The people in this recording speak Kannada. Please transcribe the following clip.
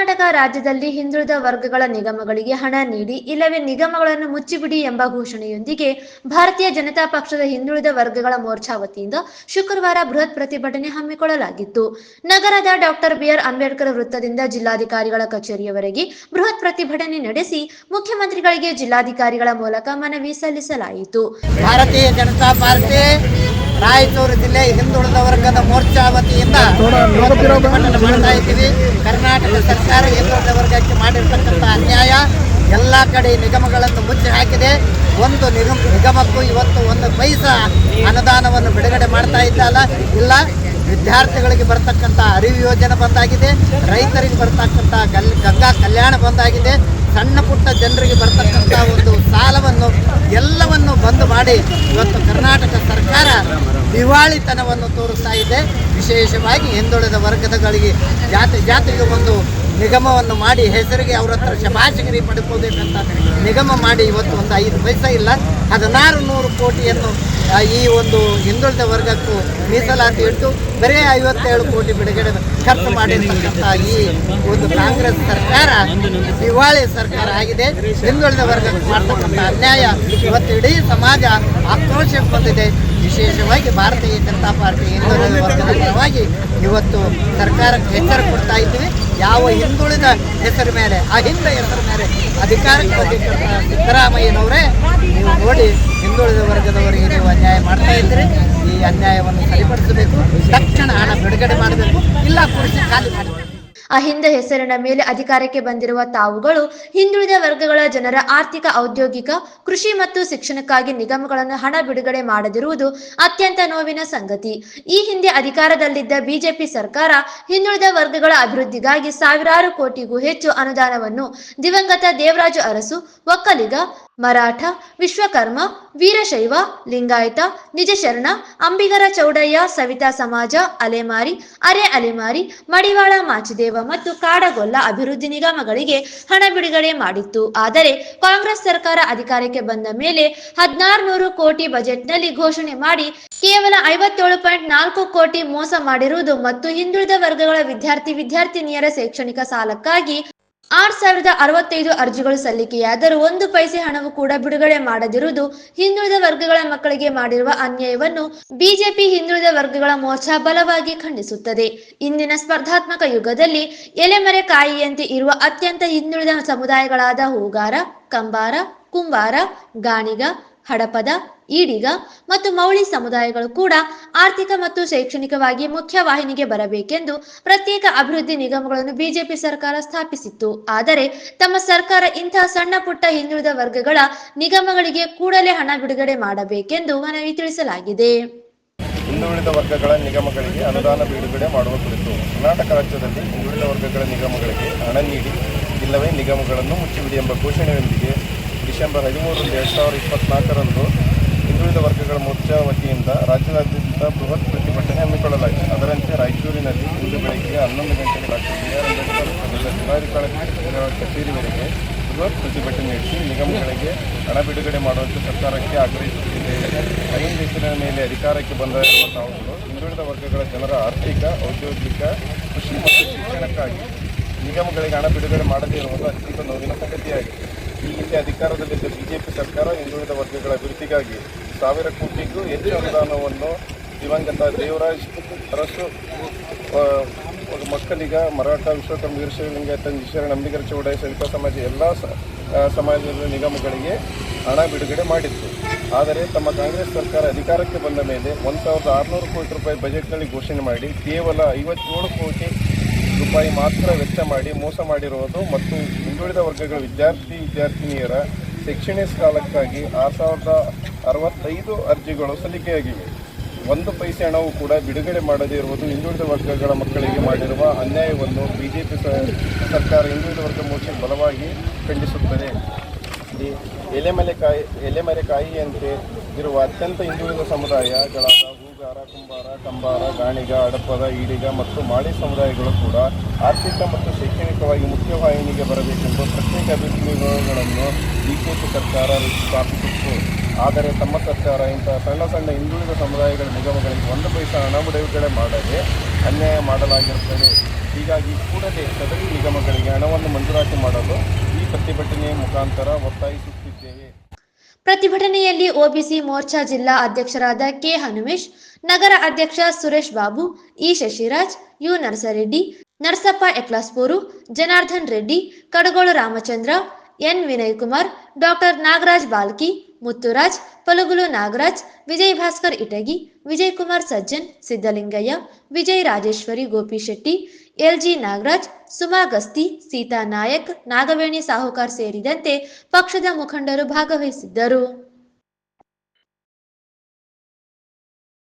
ಕರ್ನಾಟಕ ರಾಜ್ಯದಲ್ಲಿ ಹಿಂದುಳಿದ ವರ್ಗಗಳ ನಿಗಮಗಳಿಗೆ ಹಣ ನೀಡಿ, ಇಲ್ಲವೇ ನಿಗಮಗಳನ್ನು ಮುಚ್ಚಿಬಿಡಿ ಎಂಬ ಘೋಷಣೆಯೊಂದಿಗೆ ಭಾರತೀಯ ಜನತಾ ಪಕ್ಷದ ಹಿಂದುಳಿದ ವರ್ಗಗಳ ಮೋರ್ಚಾ ವತಿಯಿಂದ ಶುಕ್ರವಾರ ಬೃಹತ್ ಪ್ರತಿಭಟನೆ ಹಮ್ಮಿಕೊಳ್ಳಲಾಗಿತ್ತು. ನಗರದ ಡಾಕ್ಟರ್ ಬಿಆರ್ ಅಂಬೇಡ್ಕರ್ ವೃತ್ತದಿಂದ ಜಿಲ್ಲಾಧಿಕಾರಿಗಳ ಕಚೇರಿಯವರೆಗೆ ಬೃಹತ್ ಪ್ರತಿಭಟನೆ ನಡೆಸಿ ಮುಖ್ಯಮಂತ್ರಿಗಳಿಗೆ ಜಿಲ್ಲಾಧಿಕಾರಿಗಳ ಮೂಲಕ ಮನವಿ ಸಲ್ಲಿಸಲಾಯಿತು. ಭಾರತೀಯ ಜನತಾ ಪಾರ್ಟಿ ರಾಯಚೂರು ಜಿಲ್ಲೆ ಹಿಂದುಳಿದ ವರ್ಗದ ಮೋರ್ಚಾ ವತಿಯಿಂದ ಮಾಡ್ತಾ ಇದ್ದೀವಿ. ಕರ್ನಾಟಕ ಸರ್ಕಾರ ಹಿಂದುಳಿದ ವರ್ಗಕ್ಕೆ ಮಾಡಿರ್ತಕ್ಕಂಥ ಅನ್ಯಾಯ ಎಲ್ಲ ಕಡೆ ನಿಗಮಗಳನ್ನು ಮುಚ್ಚಿ ಹಾಕಿದೆ. ಒಂದು ನಿಗಮ ನಿಗಮಕ್ಕೂ ಇವತ್ತು ಒಂದು ಪೈಸ ಅನುದಾನವನ್ನು ಬಿಡುಗಡೆ ಮಾಡ್ತಾ ಇದ್ದಲ್ಲ ಇಲ್ಲ ವಿದ್ಯಾರ್ಥಿಗಳಿಗೆ ಬರ್ತಕ್ಕಂಥ ಅರಿವು ಯೋಜನೆ ಬಂದಾಗಿದೆ ರೈತರಿಗೆ ಬರ್ತಕ್ಕಂಥ ಗಲ್ ಗಂಗಾ ಕಲ್ಯಾಣ ಬಂದಾಗಿದೆ ಸಣ್ಣ ಪುಟ್ಟ ಜನರಿಗೆ ಬರ್ತಕ್ಕಂಥ ಒಂದು ಸಾಲವನ್ನು ಎಲ್ಲವನ್ನು ಬಂದ್ ಮಾಡಿ ಇವತ್ತು ಕರ್ನಾಟಕ ಸರ್ಕಾರ ದಿವಾಳಿತನವನ್ನು ತೋರಿಸ್ತಾ ಇದೆ. ವಿಶೇಷವಾಗಿ ಹಿಂದುಳಿದ ವರ್ಗದಗಳಿಗೆ ಜಾತಿ, ಜಾತಿಗೆ ಒಂದು ನಿಗಮವನ್ನು ಮಾಡಿ ಹೆಸರಿಗೆ ಅವ್ರ ಹತ್ರ ಶಭಾಷಗಿರಿ ಪಡ್ಕೋಬೇಕಂತ ನಿಗಮ ಮಾಡಿ ಇವತ್ತು ಒಂದು ಐದು ಪೈಸೆ ಇಲ್ಲ. ಹದಿನಾರು ನೂರು ಕೋಟಿಯನ್ನು ಈ ಒಂದು ಹಿಂದುಳಿದ ವರ್ಗಕ್ಕೂ ಮೀಸಲಾತಿ ಇಟ್ಟು ಬರೀ ಐವತ್ತೇಳು ಕೋಟಿ ಬಿಡುಗಡೆ ಖರ್ಚು ಮಾಡಿರ್ತಕ್ಕಂಥ ಈ ಒಂದು ಕಾಂಗ್ರೆಸ್ ಸರ್ಕಾರ ದಿವಾಳಿ ಸರ್ಕಾರ ಆಗಿದೆ. ಹಿಂದುಳಿದ ವರ್ಗಕ್ಕೆ ಮಾಡ್ತಕ್ಕಂಥ ಅನ್ಯಾಯ ಇವತ್ತು ಇಡೀ ಸಮಾಜ ಆಕ್ರೋಶಕ್ಕೆ ಬಂದಿದೆ ವಿಶೇಷವಾಗಿ ಭಾರತೀಯ ಜನತಾ ಪಾರ್ಟಿ ಹಿಂದುಳಿದ ವರ್ಗದ ಪರವಾಗಿ ಇವತ್ತು ಸರ್ಕಾರಕ್ಕೆ ಹೆಸರು ಕೊಡ್ತಾ ಇದ್ದೀವಿ. ಯಾವ ಹಿಂದುಳಿದ ಹೆಸರು ಮೇಲೆ ಅಹಿಂದ ಹೆಸರು ಮೇಲೆ ಅಧಿಕಾರಕ್ಕೆ ಬಂದಿರ್ತಕ್ಕಂಥ ಸಿದ್ದರಾಮಯ್ಯನವರೇ, ನೀವು ನೋಡಿ ಹಿಂದುಳಿದ ವರ್ಗದವರಿಗೆ ನೀವು ಅನ್ಯಾಯ ಮಾಡ್ತಾ ಇದ್ದೀರಿ. ಈ ಅನ್ಯಾಯವನ್ನು ಸರಿಪಡಿಸಬೇಕು. ತಕ್ಷಣ ಹಣ ಬಿಡುಗಡೆ ಮಾಡಬೇಕು. ಇಲ್ಲ ಕುರಿಸಿ ಖಾಲಿ ಮಾಡಬೇಕು ಅಹಿಂದ ಹೆಸರಿನ ಮೇಲೆ ಅಧಿಕಾರಕ್ಕೆ ಬಂದಿರುವ ತಾವುಗಳು ಹಿಂದುಳಿದ ವರ್ಗಗಳ ಜನರ ಆರ್ಥಿಕ, ಔದ್ಯೋಗಿಕ, ಕೃಷಿ ಮತ್ತು ಶಿಕ್ಷಣಕ್ಕಾಗಿ ನಿಗಮಗಳನ್ನು ಹಣ ಬಿಡುಗಡೆ ಮಾಡದಿರುವುದು ಅತ್ಯಂತ ನೋವಿನ ಸಂಗತಿ. ಈ ಹಿಂದೆ ಅಧಿಕಾರದಲ್ಲಿದ್ದ ಬಿಜೆಪಿ ಸರ್ಕಾರ ಹಿಂದುಳಿದ ವರ್ಗಗಳ ಅಭಿವೃದ್ಧಿಗಾಗಿ ಸಾವಿರಾರು ಕೋಟಿಗೂ ಹೆಚ್ಚು ಅನುದಾನವನ್ನು ದಿವಂಗತ ದೇವರಾಜು ಅರಸು, ಒಕ್ಕಲಿಗ ಮರಾಠ, ವಿಶ್ವಕರ್ಮ, ವೀರಶೈವ, ಲಿಂಗಾಯತ, ನಿಜಶರಣ, ಅಂಬಿಗರ ಚೌಡಯ್ಯ, ಸವಿತಾ ಸಮಾಜ, ಅಲೆಮಾರಿ, ಅರೆ ಅಲೆಮಾರಿ, ಮಡಿವಾಳ, ಮಾಚಿದೇವ ಮತ್ತು ಕಾಡಗೊಲ್ಲ ಅಭಿವೃದ್ಧಿ ನಿಗಮಗಳಿಗೆ ಹಣ ಬಿಡುಗಡೆ ಮಾಡಿತ್ತು. ಆದರೆ ಕಾಂಗ್ರೆಸ್ ಸರ್ಕಾರ ಅಧಿಕಾರಕ್ಕೆ ಬಂದ ಮೇಲೆ ಹದಿನಾರು ನೂರು ಕೋಟಿ ಬಜೆಟ್ನಲ್ಲಿ ಘೋಷಣೆ ಮಾಡಿ ಕೇವಲ ಐವತ್ತೇಳು ಪಾಯಿಂಟ್ ನಾಲ್ಕು ಕೋಟಿ ಮೋಸ ಮಾಡಿರುವುದು ಮತ್ತು ಹಿಂದುಳಿದ ವರ್ಗಗಳ ವಿದ್ಯಾರ್ಥಿ, ವಿದ್ಯಾರ್ಥಿನಿಯರ ಶೈಕ್ಷಣಿಕ ಸಾಲಕ್ಕಾಗಿ ಆರ್ ಸಾವಿರದ ಅರವತ್ತೈದು ಅರ್ಜಿಗಳು ಸಲ್ಲಿಕೆಯಾದರೂ ಒಂದು ಪೈಸೆ ಹಣವು ಕೂಡ ಬಿಡುಗಡೆ ಮಾಡದಿರುವುದು ಹಿಂದುಳಿದ ವರ್ಗಗಳ ಮಕ್ಕಳಿಗೆ ಮಾಡಿರುವ ಅನ್ಯಾಯವನ್ನು ಬಿಜೆಪಿ ಹಿಂದುಳಿದ ವರ್ಗಗಳ ಮೋರ್ಚಾ ಬಲವಾಗಿ ಖಂಡಿಸುತ್ತದೆ. ಇಂದಿನ ಸ್ಪರ್ಧಾತ್ಮಕ ಯುಗದಲ್ಲಿ ಎಲೆಮರೆ ಕಾಯಿಯಂತೆ ಇರುವ ಅತ್ಯಂತ ಹಿಂದುಳಿದ ಸಮುದಾಯಗಳಾದ ಹೂಗಾರ, ಕಂಬಾರ, ಕುಂಬಾರ, ಗಾಣಿಗ, ಹಡಪದ ಈಡಿಗ ಮತ್ತು ಮೌಳಿ ಸಮುದಾಯಗಳು ಕೂಡ ಆರ್ಥಿಕ ಮತ್ತು ಶೈಕ್ಷಣಿಕವಾಗಿ ಮುಖ್ಯವಾಹಿನಿಗೆ ಬರಬೇಕೆಂದು ಪ್ರತ್ಯೇಕ ಅಭಿವೃದ್ಧಿ ನಿಗಮಗಳನ್ನು ಬಿಜೆಪಿ ಸರ್ಕಾರ ಸ್ಥಾಪಿಸಿತ್ತು. ಆದರೆ ತಮ್ಮ ಸರ್ಕಾರ ಇಂತಹ ಸಣ್ಣ ಪುಟ್ಟ ಹಿಂದುಳಿದ ವರ್ಗಗಳ ನಿಗಮಗಳಿಗೆ ಕೂಡಲೇ ಹಣ ಬಿಡುಗಡೆ ಮಾಡಬೇಕೆಂದು ಮನವಿ ತಿಳಿಸಲಾಗಿದೆ. ಹಿಂದುಳಿದ ವರ್ಗಗಳ ನಿಗಮಗಳಿಗೆ ಅನುದಾನ ಬಿಡುಗಡೆ ಮಾಡುವ ಕುರಿತು ಕರ್ನಾಟಕ ರಾಜ್ಯದಲ್ಲಿ ಹಿಂದುಳಿದ ವರ್ಗಗಳ ನಿಗಮಗಳಿಗೆ ಹಣ ನೀಡಿ ಇಲ್ಲವೇ ನಿಗಮಗಳನ್ನು ಮುಚ್ಚಿಬಿಡಿ ಎಂಬ ಘೋಷಣೆಯೊಂದಿಗೆ ಡಿಸೆಂಬರ್ ಹದಿಮೂರು ಎರಡು ಸಾವಿರದ ಇಪ್ಪತ್ನಾಲ್ಕರಂದು ಹಿಂದುಳಿದ ವರ್ಗಗಳ ಮೋರ್ಚಾ ವತಿಯಿಂದ ರಾಜ್ಯದಾದ್ಯಂತ ಬೃಹತ್ ಪ್ರತಿಭಟನೆ ಹಮ್ಮಿಕೊಳ್ಳಲಾಗಿದೆ. ಅದರಂತೆ ರಾಯಚೂರಿನಲ್ಲಿ ಇಂದು ಬೆಳಗ್ಗೆ ಹನ್ನೊಂದು ಗಂಟೆಗೆ ಡಾಕ್ಟರ್ ಬಿ ಆರ್ ಅಂಬೇಡ್ಕರ್ ಕಚೇರಿವರೆಗೆ ಬೃಹತ್ ಪ್ರತಿಭಟನೆ ನಡೆಸಿ ನಿಗಮಗಳಿಗೆ ಹಣ ಬಿಡುಗಡೆ ಮಾಡುವಂತೆ ಸರ್ಕಾರಕ್ಕೆ ಆಗ್ರಹಿಸುತ್ತಿದೆ. ಐನ್ ಹೆಸರಿನ ಮೇಲೆ ಅಧಿಕಾರಕ್ಕೆ ಬಂದ ತಾವುಗಳು ಹಿಂದುಳಿದ ವರ್ಗಗಳ ಜನರ ಆರ್ಥಿಕ, ಔದ್ಯೋಗಿಕ, ಕೃಷಿ ಮತ್ತು ಶಿಕ್ಷಣಕ್ಕಾಗಿ ನಿಗಮಗಳಿಗೆ ಹಣ ಬಿಡುಗಡೆ ಮಾಡದೇ ಇರುವುದು ಅತ್ಯಂತ ನೋವಿನ ಸಂಗತಿಯಾಗಿದೆ ಈ ಹಿಂದೆ ಅಧಿಕಾರದಲ್ಲಿದ್ದ ಬಿಜೆಪಿ ಸರ್ಕಾರ ಹಿಂದುಳಿದ ವರ್ಗಗಳ ಅಭಿವೃದ್ಧಿಗಾಗಿ ಸಾವಿರ ಕೋಟಿಗೂ ಹೆಚ್ಚು ಅನುದಾನವನ್ನು ದಿವಂಗತ ದೇವರಾಜ್ ಅರಸು ಮಕ್ಕಳಿಗ ಮರಾಠ ವಿಶ್ವಕರ್ಮ ವೀರಶೈವಲಿಂಗಾಯತ ಈಶ್ವರ ನಂಬಿಗರ ಚೌಡಯ್ಯ ಸವಿತಾ ಸಮಾಜ ಎಲ್ಲ ಸಮಾಜದ ನಿಗಮಗಳಿಗೆ ಹಣ ಬಿಡುಗಡೆ ಮಾಡಿತ್ತು. ಆದರೆ ತಮ್ಮ ಕಾಂಗ್ರೆಸ್ ಸರ್ಕಾರ ಅಧಿಕಾರಕ್ಕೆ ಬಂದ ಮೇಲೆ ಒಂದು ಸಾವಿರದ ಆರುನೂರು ಕೋಟಿ ರೂಪಾಯಿ ಬಜೆಟ್ನಲ್ಲಿ ಘೋಷಣೆ ಮಾಡಿ ಕೇವಲ ಐವತ್ತೇಳು ಕೋಟಿ ರೂಪಾಯಿ ಮಾತ್ರ ವೆಚ್ಚ ಮಾಡಿ ಮೋಸ ಮಾಡಿರುವುದು ಮತ್ತು ಹಿಂದುಳಿದ ವರ್ಗಗಳ ವಿದ್ಯಾರ್ಥಿ ವಿದ್ಯಾರ್ಥಿನಿಯರ ಶೈಕ್ಷಣಿಕ ಸಾಲಕ್ಕಾಗಿ ಆರು ಸಾವಿರದ ಅರವತ್ತೈದು ಅರ್ಜಿಗಳು ಸಲ್ಲಿಕೆಯಾಗಿವೆ. ಒಂದು ಪೈಸೆ ಹಣವು ಕೂಡ ಬಿಡುಗಡೆ ಮಾಡದೇ ಇರುವುದು ಹಿಂದುಳಿದ ವರ್ಗಗಳ ಮಕ್ಕಳಿಗೆ ಮಾಡಿರುವ ಅನ್ಯಾಯವನ್ನು ಬಿಜೆಪಿ ಸರ್ಕಾರ ಹಿಂದುಳಿದ ವರ್ಗ ಮೋರ್ಚೆ ಬಲವಾಗಿ ಖಂಡಿಸುತ್ತದೆ. ಎಲೆಮಲೆ ಕಾಯಿ, ಎಲೆಮರೆ ಕಾಯಿಯಂತೆ ಇರುವ ಅತ್ಯಂತ ಹಿಂದುಳಿದ ಸಮುದಾಯಗಳಾದ ಹೂಗಾರ ಕುಂಬಾರ, ಕಂಬಾರ, ಗಾಣಿಗ ಅಡಪದ ಈಡಿಗ ಮತ್ತು ಮಾಳಿ ಸಮುದಾಯಗಳು ಕೂಡ ಆರ್ಥಿಕ ಮತ್ತು ಶೈಕ್ಷಣಿಕವಾಗಿ ಮುಖ್ಯವಾಹಿನಿಗೆ ಬರಬೇಕೆಂದು ಪ್ರತ್ಯೇಕ ಅಭಿವೃದ್ಧಿ ಈ ಬಿಜೆಪಿ ಸರ್ಕಾರ ಸ್ಥಾಪಿಸಿತ್ತು ಆದರೆ ತಮ್ಮ ಸರ್ಕಾರ ಇಂತಹ ಸಣ್ಣ ಸಣ್ಣ ಹಿಂದುಳಿದ ಸಮುದಾಯಗಳ ನಿಗಮಗಳಿಗೆ ಒಂದು ಪೈಸೆ ಹಣ ಬಿಡುಗಡೆ ಮಾಡದೆ ಅನ್ಯಾಯ ಮಾಡಲಾಗಿರುತ್ತದೆ. ಹೀಗಾಗಿ ಕೂಡಲೇ ಸದರಿ ನಿಗಮಗಳಿಗೆ ಹಣವನ್ನು ಮಂಜೂರಾತಿ ಮಾಡಲು ಈ ಪ್ರತಿಭಟನೆಯ ಮುಖಾಂತರ ಒತ್ತಾಯಿಸುತ್ತಿದ್ದೇವೆ. ಪ್ರತಿಭಟನೆಯಲ್ಲಿ ಒಬಿಸಿ ಮೋರ್ಚಾ ಜಿಲ್ಲಾ ಅಧ್ಯಕ್ಷರಾದ ಕೆ ಹನುಮೇಶ್, ನಗರ ಅಧ್ಯಕ್ಷ Suresh Babu, E Shashiraj, U Narasareddy, Narasappa Eklaspur, Janardhan Reddy, Kadagolu Ramachandra, N Vinay Kumar doctor Nagaraj Balki, Muthuraj, Palugulu Nagaraj, Vijay Bhaskar Itagi Vijay Kumar Sajjan Siddalingaiah Vijay Rajeshwari Gopishetty LG Nagaraj, Suma Gasti, Seetha Nayak, Nagaveni Sahukar ಸೇರಿದಂತೆ ಪಕ್ಷದ ಮುಖಂಡರು ಭಾಗವಹಿಸಿದ್ದರು.